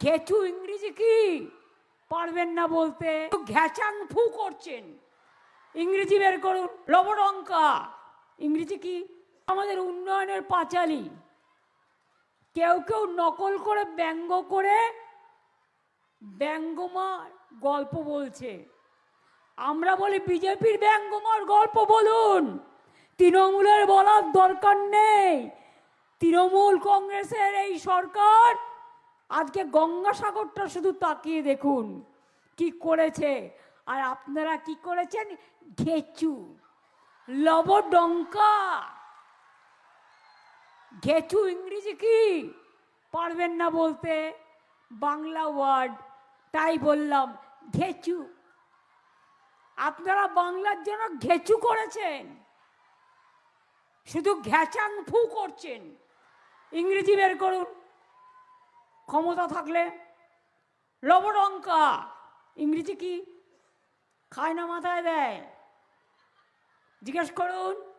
ঘেচু ইংরেজি কি? পারবেন না বলতে। ঘ্যাচাং ফু করছেন। ইংরেজি বের করুন। লবডঙ্কা ইংরেজি কি? আমাদের উন্নয়নের পাঁচালি। কেউ কেউ নকল করে ব্যঙ্গ করে ব্যঙ্গমার গল্প বলছে। আমরা বলি বিজেপির ব্যঙ্গমার গল্প বলুন। তৃণমূলের বলার দরকার নেই। তৃণমূল কংগ্রেসের এই সরকার আজকে গঙ্গাসাগরটা শুধু তাকিয়ে দেখুন, কি করেছে, আর আপনারা কি করেছেন? ঘেচু, লবডঙ্কা। ঘেচু ইংরেজি কি? পারবেন না বলতে, বাংলা ওয়ার্ড, তাই বললাম, ঘেচু। আপনারা বাংলার জন্য ঘেচু করেছেন, শুধু ঘ্যাচাং ফু করছেন। ইংরেজি বের করুন। ক্ষমতা থাকলে লবডঙ্কা ইংরেজি কি? খায় না মাথায় দেয়। জিজ্ঞেস করুন।